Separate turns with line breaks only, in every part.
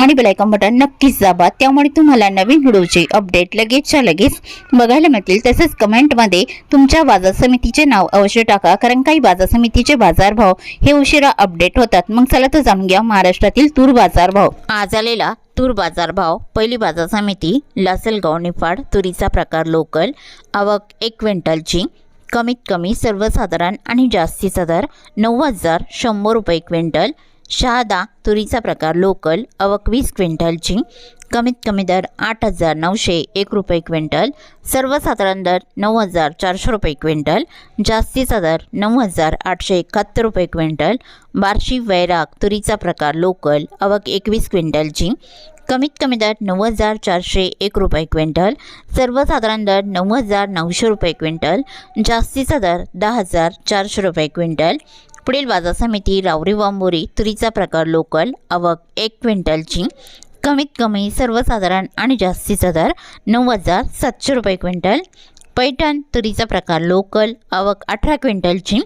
आणि bell icon button नक्कीच दाबा. त्यामुळे तुम्हाला नवीन व्हिडिओचे अपडेट लगेचच्या लगेच बघायला मिळतील. तसेच कमेंटमध्ये तुमच्या बाजार समितीचे नाव अवश्य टाका. कारण काही बाजार समितीचे बाजारभाव हे उशिरा अपडेट होतात. मग चला तर जाणून घ्या महाराष्ट्रातील तूर बाजारभाव आज आलेला तूर बाजारभाव पहिली बाजार समिती लासलगाव निफाड तुरीचा प्रकार लोकल आवक एक क्विंटलची कमीत कमी सर्वसाधारण आणि जास्तीचा दर नऊ हजार शंभर रुपये क्विंटल शहादा तुरीचा प्रकार लोकल अवक वीस क्विंटलची कमीत कमी दर आठ हजार नऊशे एक रुपये क्विंटल सर्वसाधारण दर नऊ हजार चारशे रुपये क्विंटल जास्तीचा दर नऊ हजार आठशे एकाहत्तर रुपये क्विंटल बार्शी वैराग तुरीचा प्रकार लोकल अवक एकवीस क्विंटलची कमीत कमी दर नऊ हजार चारशे एक रुपये क्विंटल सर्वसाधारण दर नऊ हजार नऊशे रुपये क्विंटल जास्तीचा दर दहा हजार चारशे रुपये क्विंटल पुढील बाजार समिती रावरी वांबोरी तुरीचा प्रकार लोकल आवक एक क्विंटलची कमीत कमी सर्वसाधारण आणि जास्तीचा दर नऊ हजार सातशे रुपये क्विंटल पैठण तुरीचा प्रकार लोकल आवक अठरा क्विंटलची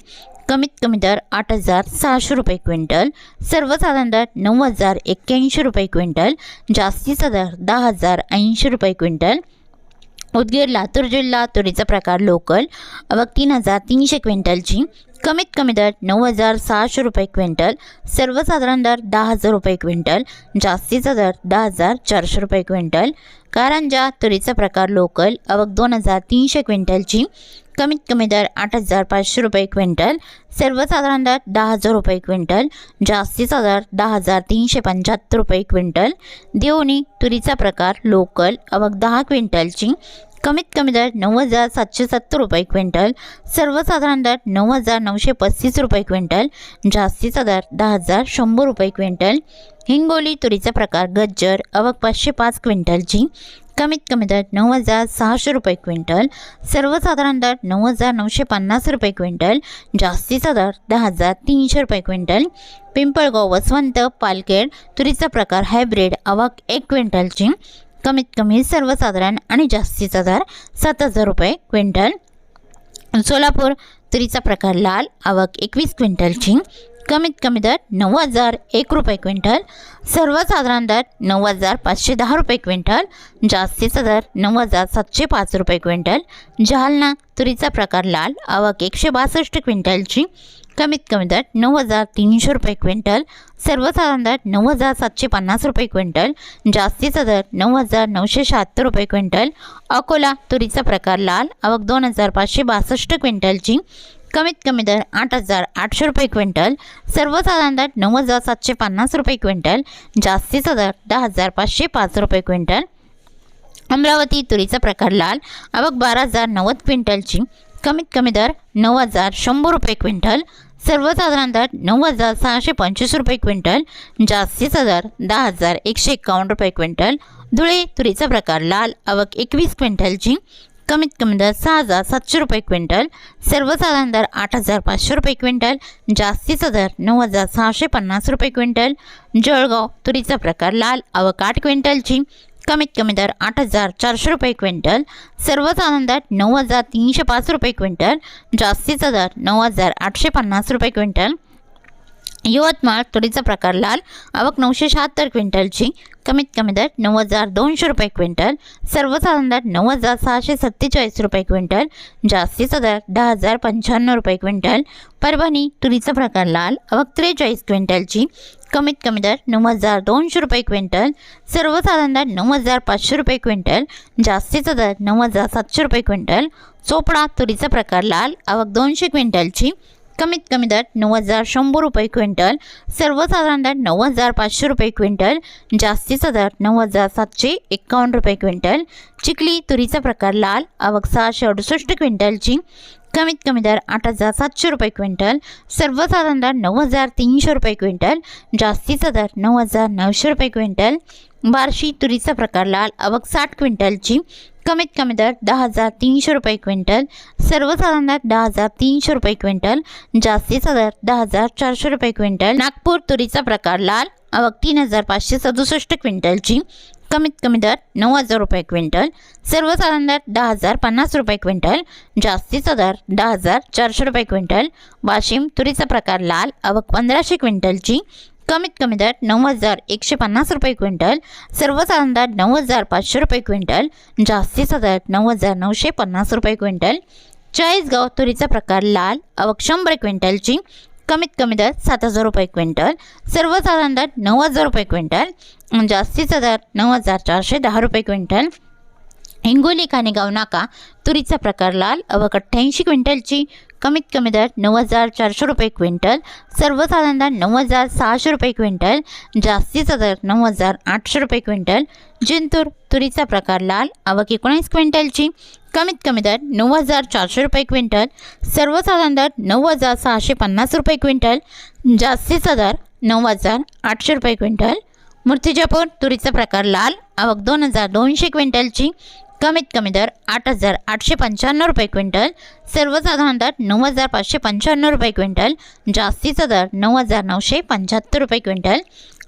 कमीत कमी दर आठ हजार सहाशे रुपये क्विंटल सर्वसाधारण दर नऊ हजार एक्क्याऐंशी रुपये क्विंटल जास्तीचा दर दहा हजार ऐंशी रुपये क्विंटल उदगीर लातूर जिल्हा तुरीचा प्रकार लोकल. व तीन हजार तीनशे क्विंटलची. कमीत कमी दर नऊ हजार सहाशे रुपये क्विंटल. सर्वसाधारण दर दहा हजार रुपये क्विंटल. जास्तीचा दर दहा हजार चारशे रुपये क्विंटल. कारंजा तुरीचा प्रकार लोकल आवक दोन हजार तीनशे क्विंटलची कमीत कमी दर आठ हजार पाचशे रुपये क्विंटल सर्वसाधारण दर दहा हजार रुपये क्विंटल जास्तीचा दर दहा हजार तीनशे पंच्याहत्तर रुपये क्विंटल देवणी तुरीचा प्रकार लोकल आवक दहा क्विंटलची कमीत कमी दर नऊ हजार सातशे सत्तर रुपये क्विंटल सर्वसाधारण दर नऊ हजार नऊशे पस्तीस रुपये क्विंटल जास्तीचा दर दहा हजार शंभर रुपये क्विंटल. हिंगोली तुरीचा प्रकार गज्जर अवक पाचशे पाच क्विंटलची कमीत कमी दर नऊ हजार सहाशे रुपये क्विंटल सर्वसाधारण दर नऊ हजार नऊशे पन्नास रुपये क्विंटल जास्तीचा दर दहा हजार तीनशे रुपये क्विंटल. पिंपळगाव वसवंत पालखेड तुरीचा प्रकार हायब्रिड अवाक एक क्विंटलची कमीत कमी सर्वसाधारण आणि जास्तीचा दर सात हजार रुपये क्विंटल. सोलापूर तुरीचा प्रकार लाल आवक एकवीस क्विंटलची कमीत कमी दर नऊ हजार एक रुपये क्विंटल. सर्वसाधारण दर नऊ हजार पाचशे दहा रुपये क्विंटल. जास्तीचा दर नऊ हजार सातशे पाच रुपये क्विंटल. जालना तुरीचा प्रकार लाल आवक एकशे बासष्ट क्विंटलची कमीत कमी दर नऊ हजार तीनशे रुपये क्विंटल सर्वसाधारण दर नऊ हजार सातशे पन्नास रुपये क्विंटल जास्तीचा दर नऊ हजार नऊशे शहात्तर रुपये क्विंटल अकोला तुरीचा प्रकार लाल आवक दोन हजार पाचशे बासष्ट क्विंटलची कमीत कमी दर आठ हजार आठशे रुपये क्विंटल सर्वसाधारण दर नऊ हजार सातशे पन्नास रुपये क्विंटल जास्तीचा दर दहा हजार पाचशे पाच रुपये क्विंटल. अमरावती तुरीचा प्रकार लाल आवक बारा हजार नव्वद क्विंटलची कमीत कमी दर नऊ हजार शंभर रुपये क्विंटल सर्वसाधारण दर नऊ हजार सहाशे पंचवीस रुपये क्विंटल जास्तीचा दर दहा हजार एकशे एकावन्न रुपये क्विंटल. धुळे तुरीचा प्रकार लाल आवक एकवीस क्विंटलची कमीत कमी दर सहा हजार सातशे रुपये क्विंटल सर्वसाधारण दर आठ हजार पाचशे रुपये क्विंटल जास्तीचा दर नऊ हजार सहाशे पन्नास रुपये क्विंटल. जळगाव तुरीचा प्रकार लाल आवक आठ क्विंटलची कमीत कमी दर आठ हजार चारशे रुपये क्विंटल सर्वसाधारण दर नऊ हजार तीनशे पाच रुपये क्विंटल जास्तीचा दर नऊ हजार आठशे पन्नास रुपये क्विंटल यवतमाळ तुरीचा प्रकार लाल आवक नऊशे शहात्तर क्विंटलची कमीत कमी दर नऊ हजार दोनशे रुपये क्विंटल सर्वसाधारण दर नऊ हजार सहाशे सत्तेचाळीस रुपये क्विंटल जास्तीचा दर दहा हजार पंच्याण्णव रुपये क्विंटल परभणी तुरीचा प्रकार लाल आवक त्रेचाळीस क्विंटलची कमीत कमी दर नऊ हजार दोनशे रुपये क्विंटल सर्वसाधारण दर नऊ हजार पाचशे रुपये क्विंटल जास्तीचा दर नऊ हजार सातशे रुपये क्विंटल चोपडा तुरीचा प्रकार लाल आवक दोनशे क्विंटलची कमीत कमी दर नऊ हजार शंभर रुपये क्विंटल सर्वसाधारण दर नऊ हजार पाचशे रुपये क्विंटल जास्तीचा दर नऊ हजार सातशे एकावन्न रुपये क्विंटल चिखली तुरीचा प्रकार लाल आवक सहाशे अडुसष्ट क्विंटलची कमीत कमी दर आठ हजार सातशे रुपये क्विंटल सर्वसाधारण दर नऊ हजार तीनशे रुपये क्विंटल जास्तीचा दर नऊ हजार नऊशे रुपये क्विंटल बार्शी तुरीचा प्रकार लाल आवक साठ क्विंटलची कमीत कमी दर दहा हजार तीनशे रुपये क्विंटल सर्वसाधारण दर दहा हजार तीनशे रुपये क्विंटल जास्तीचा दर दहा हजार चारशे रुपये क्विंटल. नागपूर तुरीचा प्रकार लाल आवक तीन हजार पाचशे सदुसष्ट क्विंटलची कमीत कमी दर नऊ हजार रुपये क्विंटल सर्वसाधारण दर दहा हजार पन्नास रुपये क्विंटल जास्तीचा दर दहा हजार चारशे रुपये क्विंटल. वाशिम तुरीचा प्रकार लाल आवक पंधराशे क्विंटलची कमीत कमी दर नऊ हजार एकशे पन्नास रुपये क्विंटल सर्वसाधारण दर नऊ हजार पाचशे रुपये क्विंटल जास्तीचा दर नऊ हजार नऊशे पन्नास रुपये क्विंटल चाळीसगाव तुरीचा प्रकार लाल आवक शंभर क्विंटलची कमीत कमी दर सात हजार रुपये क्विंटल सर्वसाधारण दर नऊ हजार रुपये क्विंटल जास्तीचा दर नऊ हजार चारशे दहा रुपये क्विंटल हिंगोली कानेगाव नाका तुरीचा प्रकार लाल अवक अठ्ठ्याऐंशी क्विंटलची कमीत कमी दर नऊ हजार चारशे रुपये क्विंटल सर्वसाधारण दर नऊ हजार सहाशे रुपये क्विंटल जास्तीचा दर नऊ हजार आठशे रुपये क्विंटल जिंतूर तुरीचा प्रकार लाल आवक एकोणीस क्विंटलची कमीत कमी दर नऊ हजार चारशे रुपये क्विंटल सर्वसाधारण दर नऊ हजार सहाशे पन्नास रुपये क्विंटल जास्तीचा दर नऊ हजार आठशे रुपये क्विंटल. मूर्तिजापूर तुरीचा प्रकार लाल आवक दोन हजार दोनशे क्विंटलची कमीत कमी दर आठ हजार आठशे पंच्याण्णव रुपये क्विंटल सर्वसाधारण दर नऊ हजार पाचशे पंच्याण्णव रुपये क्विंटल जास्तीचा दर नऊ हजार नऊशे पंच्याहत्तर रुपये क्विंटल.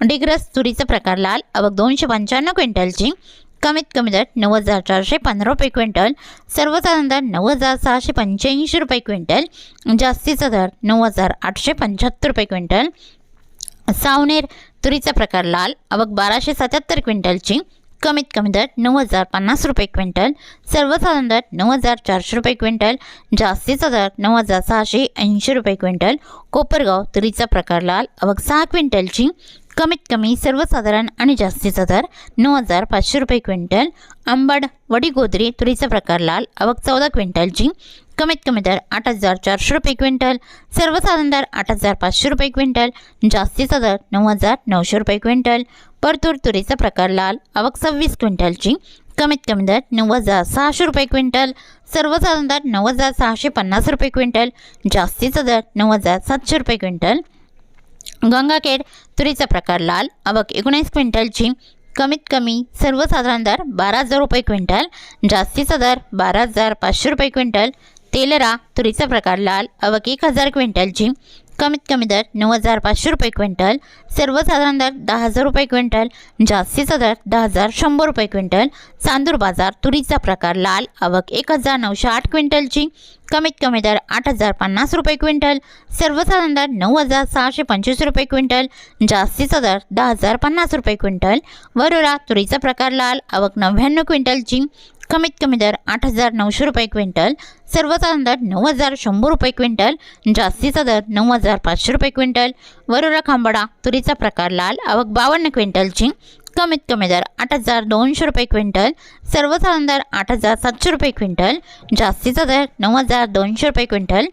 डिग्रस तुरीचा प्रकार लाल अवघ दोनशे पंच्याण्णव क्विंटलची. कमीत कमी दर नऊ हजार चारशे पंधरा रुपये क्विंटल सर्वसाधारण दर नऊ हजार सहाशे पंच्याऐंशी रुपये क्विंटल जास्तीचा दर नऊ हजार आठशे पंच्याहत्तर रुपये क्विंटल. सावनेर तुरीचा प्रकार लाल अवघ बाराशे सत्याहत्तर क्विंटलची. कमीत कमी दर नऊ हजार पन्नास रुपये क्विंटल सर्वसाधारण दर नऊ हजार चारशे रुपये क्विंटल जास्तीचा दर नऊ हजार सहाशे ऐंशी रुपये क्विंटल कोपरगाव तुरीचा प्रकार लाल अवघ सहा क्विंटलची कमीत कमी सर्वसाधारण आणि जास्तीचा दर नऊ हजार पाचशे रुपये क्विंटल आंबड वडीगोदरी तुरीचा प्रकार लाल अवघ चौदा क्विंटलची कमीत कमी दर आठ हजार चारशे रुपये क्विंटल सर्वसाधारण दर आठ हजार पाचशे रुपये क्विंटल जास्तीचा दर नऊ हजार नऊशे रुपये क्विंटल परतूर तुरीचा प्रकार लाल. आवक सव्वीस क्विंटलची. कमीत कमी दर नऊ हजार सहाशे रुपये क्विंटल. सर्वसाधारण दर नऊ हजार सहाशे पन्नास रुपये क्विंटल. जास्तीचा दर नऊ हजार सातशे रुपये क्विंटल. गंगाखेड तुरीचा प्रकार लाल. आवक एकोणीस क्विंटलची. कमीत कमी सर्वसाधारण दर बारा हजार रुपये क्विंटल. जास्तीचा दर बारा हजार पाचशे रुपये क्विंटल. तेलरा तुरीचा प्रकार लाल. आवक एक हजार क्विंटलची. कमीत कमी दर नऊ हजार पाचशे रुपये क्विंटल सर्वसाधारण दर दहा हजार रुपये क्विंटल जास्तीचा दर दहा हजार शंभर रुपये क्विंटल चांदूर बाजार तुरीचा प्रकार लाल आवक एक हजार नऊशे आठ क्विंटलची कमीत कमी दर आठ हजार पन्नास रुपये क्विंटल सर्वसाधारण दर नऊ हजार सहाशे पंचवीस रुपये क्विंटल जास्तीचा दर दहा हजार पन्नास रुपये क्विंटल वरोरा तुरीचा प्रकार लाल आवक नव्याण्णव क्विंटलची कमीत कमी दर आठ हजार नऊशे रुपये क्विंटल सर्वसाधारण दर नऊ हजार शंभर रुपये क्विंटल जास्तीचा दर नऊ हजार पाचशे रुपये क्विंटल. वरुरा खांबडा तुरीचा प्रकार लाल आवक बावन्न क्विंटलची कमीत कमी दर आठ हजार दोनशे रुपये क्विंटल सर्वसाधारण दर आठ हजार सातशे रुपये क्विंटल जास्तीचा दर नऊ हजार दोनशे रुपये क्विंटल.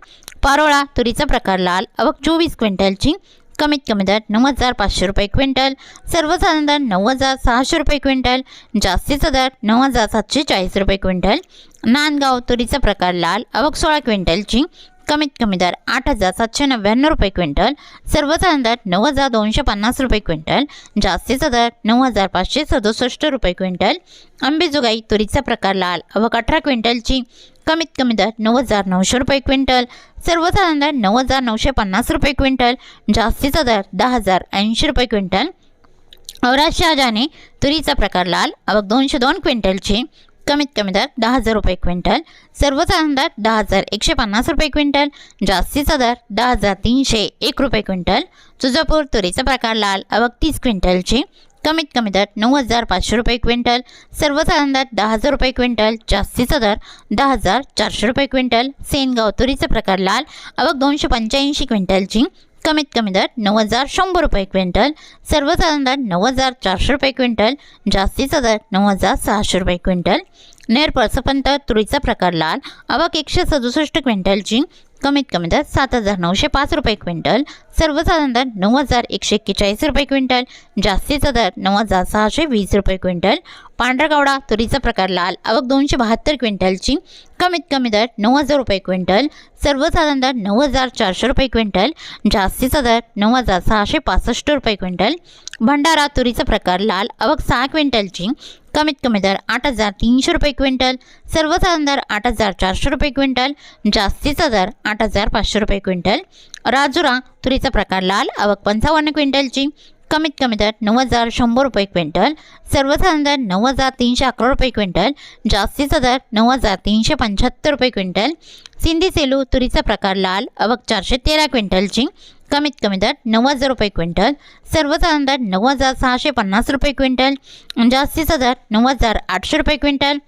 पारोळा तुरीचा प्रकार लाल आवक चोवीस क्विंटलची कमीत कमी दर नऊ हजार पाचशे रुपये क्विंटल सर्वसाधारण दर नऊ हजार सहाशे रुपये क्विंटल जास्तीचा दर नऊ हजार सातशे चाळीस रुपये क्विंटल. नांदगाव तुरीचा प्रकार लाल अवक सोळा क्विंटलची कमीत कमी दर आठ हजार सातशे नव्याण्णव रुपये क्विंटल सर्वसाधारण दर नऊ हजार दोनशे पन्नास रुपये क्विंटल जास्तीचा दर नऊ हजार पाचशे सदुसष्ट रुपये क्विंटल. अंबेजोगाई तुरीचा प्रकार लाल अवक अठरा क्विंटलची कमीत कमी दर नऊ हजार नऊशे रुपये क्विंटल. सर्वसाधारण दर नऊ हजार नऊशे पन्नास रुपये क्विंटल. जास्तीचा दर दहा हजार ऐंशी रुपये क्विंटल. औराज शहाजाने तुरीचा प्रकार लाल आवक दोनशे दोन क्विंटलची. कमीत कमी दर दहा हजार रुपये क्विंटल. सर्वसाधारण दर दहा हजार एकशे पन्नास रुपये क्विंटल. जास्तीचा दर दहा हजार तीनशे एक रुपये क्विंटल. तुळजापूर तुरीचा प्रकार लाल आवक तीस क्विंटलची. कमीत कमी दर नऊ हजार पाचशे रुपये क्विंटल सर्वसाधारण दर दहा हजार रुपये क्विंटल जास्तीचा दर दहा हजार चारशे रुपये क्विंटल सेनगाव तुरीचा प्रकार लाल आवक दोनशे पंच्याऐंशी क्विंटलची कमीत कमी दर नऊ हजार शंभर रुपये क्विंटल सर्वसाधारण दर नऊ हजार चारशे रुपये क्विंटल जास्तीचा दर नऊ हजार सहाशे रुपये क्विंटल. नेर परसपंत तुरीचा प्रकार लाल आवक एकशे सदुसष्ट क्विंटलची कमीत कमी दर सात हजार नऊशे पाच रुपये क्विंटल सर्वसाधारण दर नऊ हजार एकशे एक्केचाळीस रुपये क्विंटल जास्तीचा दर नऊ हजार सहाशे वीस रुपये क्विंटल पांढरगावडा तुरीचा प्रकार लाल आवक दोनशे बहात्तर क्विंटलची कमीत कमी दर नऊ हजार रुपये क्विंटल सर्वसाधारण दर नऊ हजार चारशे रुपये क्विंटल जास्तीचा दर नऊ हजार सहाशे पासष्ट रुपये क्विंटल भंडारा तुरीचा प्रकार लाल आवक सहा क्विंटलची कमीत कमी दर आठ हजार तीनशे रुपये क्विंटल सर्वसाधारण दर आठ हजार चारशे रुपये क्विंटल जास्तीचा दर आठ हजार पाचशे रुपये क्विंटल. राजुरा तुरीचा प्रकार लाल आवक पंचावन्न क्विंटलची. कमीत कमी दर नऊ हजार शंभर रुपये क्विंटल सर्वसाधारण दर नऊ हजार तीनशे अकरा रुपये क्विंटल जास्तीचा दर नऊ हजार तीनशे पंच्याहत्तर रुपये क्विंटल. सिंधी सेलू तुरीचा प्रकार लाल अवक चारशे तेरा क्विंटलची. कमीत कमी दर नऊ हजार रुपये क्विंटल. सर्वसाधारण दर नऊ हजार सहाशे पन्नास रुपये क्विंटल. जास्तीचा दर नऊ हजार आठशे रुपये क्विंटल.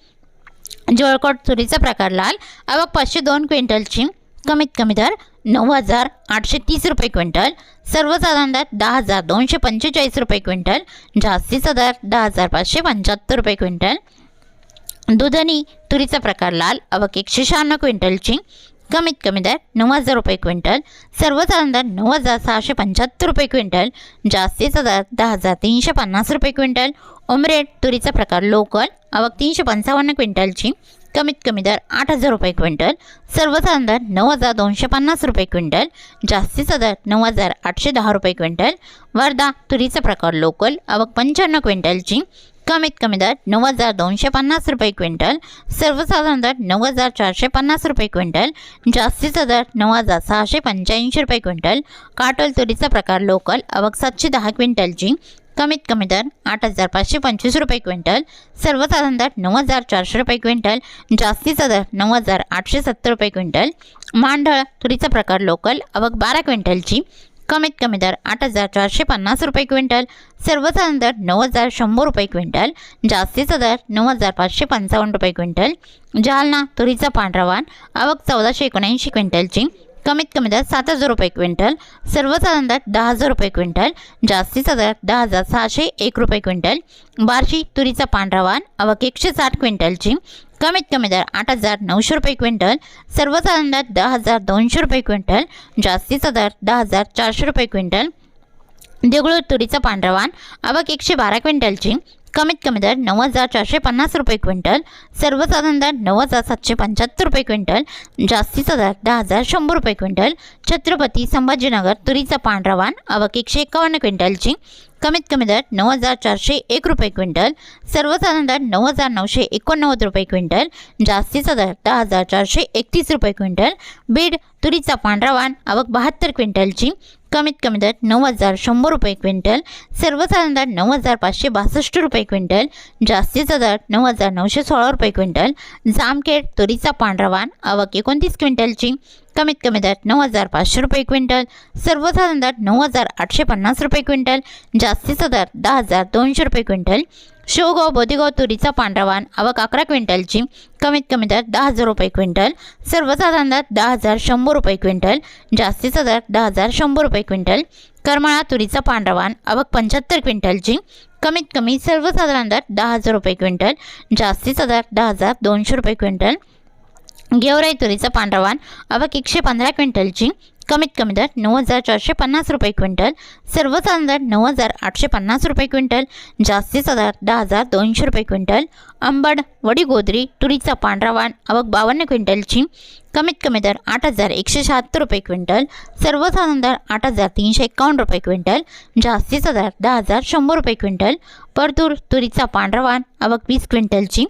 जोळकोट तुरीचा प्रकार लाल अवक पाचशे दोन क्विंटलची. कमीत कमी दर नऊ हजार आठशे तीस रुपये क्विंटल. सर्वसाधारण दर दहा हजार दोनशे पंचेचाळीस रुपये क्विंटल. जास्तीचा दर दहा हजार पाचशे पंच्याहत्तर रुपये क्विंटल. दुधनी तुरीचा प्रकार लाल अवक एकशे शहाण्णव क्विंटलची कमीत कमी दर नऊ हजार रुपये क्विंटल सर्वसाधारण दर नऊ हजार सहाशे पंच्याहत्तर रुपये क्विंटल जास्तीचा दर दहा हजार तीनशे पन्नास रुपये क्विंटल ओमरेड तुरीचा प्रकार लोकल आवक तीनशे पंचावन्न क्विंटलची कमीत कमी दर आठ हजार रुपये क्विंटल सर्वसाधारण दर नऊ हजार दोनशे पन्नास रुपये क्विंटल जास्तीचा दर नऊ हजार आठशे दहा रुपये क्विंटल वर्धा तुरीचा प्रकार लोकल आवक पंच्याण्णव क्विंटलची कमीत कमी दर नऊ हजार दोनशे पन्नास रुपये क्विंटल सर्वसाधारण दर नऊ हजार चारशे पन्नास रुपये क्विंटल जास्तीचा दर नऊ हजार सहाशे पंच्याऐंशी रुपये क्विंटल. काटोल तुरीचा प्रकार लोकल आवक सातशे दहा क्विंटलची कमीत कमी दर आठ हजार पाचशे पंचवीस रुपये क्विंटल सर्वसाधारण दर नऊ हजार चारशे रुपये क्विंटल जास्तीचा दर नऊ हजार आठशे सत्तर रुपये क्विंटल. मांडळ तुरीचा प्रकार लोकल आवक बारा क्विंटलची कमीत कमी दर आठ हजार चारशे पन्नास रुपये क्विंटल सर्वसाधारण दर नऊ हजार शंभर रुपये क्विंटल जास्तीचा दर नऊ हजार पाचशे पंचावन्न रुपये क्विंटल जालना तुरीचा पांढरा वाण आवक चौदाशे एकोणऐंशी क्विंटलची कमीत कमी दर सात हजार रुपये क्विंटल सर्वसाधारण दर दहा हजार रुपये क्विंटल जास्तीचा दर दहा हजार सहाशे एक रुपये क्विंटल बार्शी तुरीचा पांढरा वाण आवक एकशे साठ क्विंटलची कमीत कमी दर आठ हजार नऊशे रुपये क्विंटल सर्वसाधारण दर दहा हजार दोनशे रुपये क्विंटल जास्तीचा दर दहा हजार चारशे रुपये क्विंटल. देगळूर तुरीचा पांढरवान आवक एकशे बारा क्विंटलची कमीत कमी दर नऊ हजार चारशे पन्नास रुपये क्विंटल सर्वसाधारण दर नऊ हजार सातशे पंच्याहत्तर रुपये क्विंटल जास्तीचा दर दहा हजार शंभर रुपये क्विंटल. छत्रपती संभाजीनगर तुरीचा पांढरा वाण आवक एकशे एकावन्न क्विंटलची कमीत कमी दर नऊ हजार चारशे एक रुपये क्विंटल सर्वसाधारण दर नऊ हजार नऊशे एकोणनव्वद रुपये क्विंटल जास्तीचा दर दहा हजार चारशे एकतीस रुपये क्विंटल बीड तुरीचा पांढरा वाण आवक बहात्तर क्विंटलची कमीत कमी दर नऊ हजार शंभर रुपये क्विंटल सर्वसाधारण दर नऊ हजार पाचशे बासष्ट रुपये क्विंटल जास्तीचा दर नऊ हजार नऊशे सोळा रुपये क्विंटल जामखेड तुरीचा पांढरा वाण आवक एकोणतीस क्विंटलची कमीत कमी दर नऊ हजार पाचशे रुपये क्विंटल सर्वसाधारण दर नऊ हजार आठशे पन्नास रुपये क्विंटल जास्तीचा दर दहा हजार दोनशे रुपये क्विंटल शेवगाव बोदेगाव तुरीचा पांढरा वाण आवक अकरा क्विंटलची कमीत कमी दर दहा हजार रुपये क्विंटल सर्वसाधारण दर दहा हजार शंभर रुपये क्विंटल जास्तीचा दर दहा हजार शंभर रुपये क्विंटल करमाळा तुरीचा पांढरा वाण आवक पंच्याहत्तर क्विंटलची कमीत कमी सर्वसाधारण दर दहा हजार रुपये क्विंटल जास्तीचा दर दहा हजार दोनशे रुपये क्विंटल गेवराई तुरीचा पांढरा वाण एकशे पंधरा क्विंटलची कमीत कमी दर नऊ हजार चारशे पन्नास रुपये क्विंटल सर्वसाधारण दर नऊ हजार आठशे पन्नास रुपये क्विंटल जास्तीचा दर दहा हजार दोनशे रुपये क्विंटल अंबड वडीगोदरी तुरीचा पांढरा वाण आवक बावन्न क्विंटलची कमीत कमी दर आठ हजार एकशे शहात्तर रुपये क्विंटल सर्वसाधारण दर आठ हजार तीनशे एकावन्न रुपये क्विंटल जास्तीचा दर दहा हजार शंभर रुपये क्विंटल परतूर तुरीचा पांढरा वाण आवक वीस क्विंटलची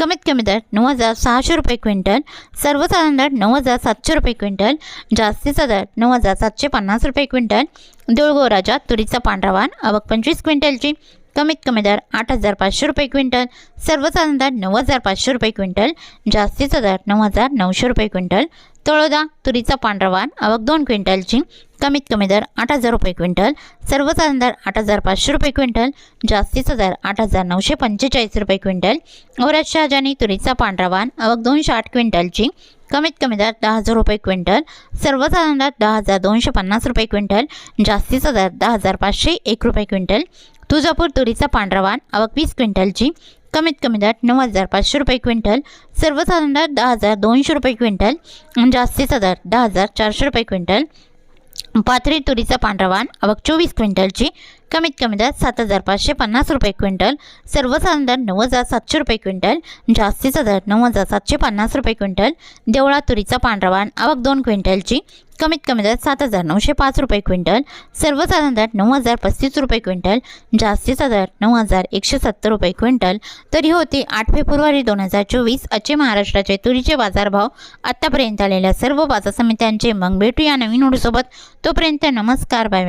कमीत कमी दर नऊ हजार सहाशे रुपये क्विंटल सर्वसाधारण दर नऊ हजार सातशे रुपये क्विंटल जास्तीचा दर नऊ हजार सातशे पन्नास रुपये क्विंटल देऊळगाव राजा तुरीचा पांढरा वाण आवक पंचवीस क्विंटलची कमीत कमी दर आठ हजार पाचशे रुपये क्विंटल सर्वसाधारण दर नऊ हजार पाचशे रुपये क्विंटल जास्तीचा दर नऊ हजार नऊशे रुपये क्विंटल तळोदा तुरीचा पांढरा वाण आवक दोन क्विंटलची कमीत कमी दर आठ हजार रुपये क्विंटल सर्वसाधारण दर आठ हजार पाचशे रुपये क्विंटल जास्तीचा दर आठ हजार नऊशे पंचेचाळीस रुपये क्विंटल औरत शहाजानी तुरीचा पांढरा वाण आवक दोनशे आठ क्विंटलची कमीत कमी दर दहा हजार रुपये क्विंटल सर्वसाधारण दर दहा हजार दोनशे पन्नास रुपये क्विंटल जास्तीचा दर दहा हजार पाचशे एक रुपये क्विंटल तुळजापूर तुरीचा पांढरा वाण आवक वीस क्विंटलची कमीत कमी दर नऊ हजार पाचशे रुपये क्विंटल सर्वसाधारण दर दहा हजार दोनशे रुपये क्विंटल जास्तीचा दर दहा हजार चारशे रुपये क्विंटल पाथरी तुरीचा पांढरा वाण आवक चोवीस क्विंटलची कमीत कमी दर सात हजार पाचशे पन्नास रुपये क्विंटल. सर्वसाधारण दर नऊ हजार सातशे रुपये क्विंटल. जास्तीचा दर नऊ हजार सातशे पन्नास रुपये क्विंटल. देवळा तुरीचा पांढरावाण आवक दोन क्विंटलची. कमीत कमी दर सात हजार नऊशे पाच रुपये क्विंटल. सर्वसाधारण दर नऊ हजार पस्तीस रुपये क्विंटल. जास्तीचा दर नऊ हजार एकशे सत्तर रुपये क्विंटल. तरी होते होती आठ फेब्रुवारी दोन हजार चोवीस अचे महाराष्ट्राचे तुरीचे बाजारभाव. आत्तापर्यंत आलेल्या सर्व बाजार समित्यांचे मग भेटूया नवीन ओढीसोबत तोपर्यंत नमस्कार बाय.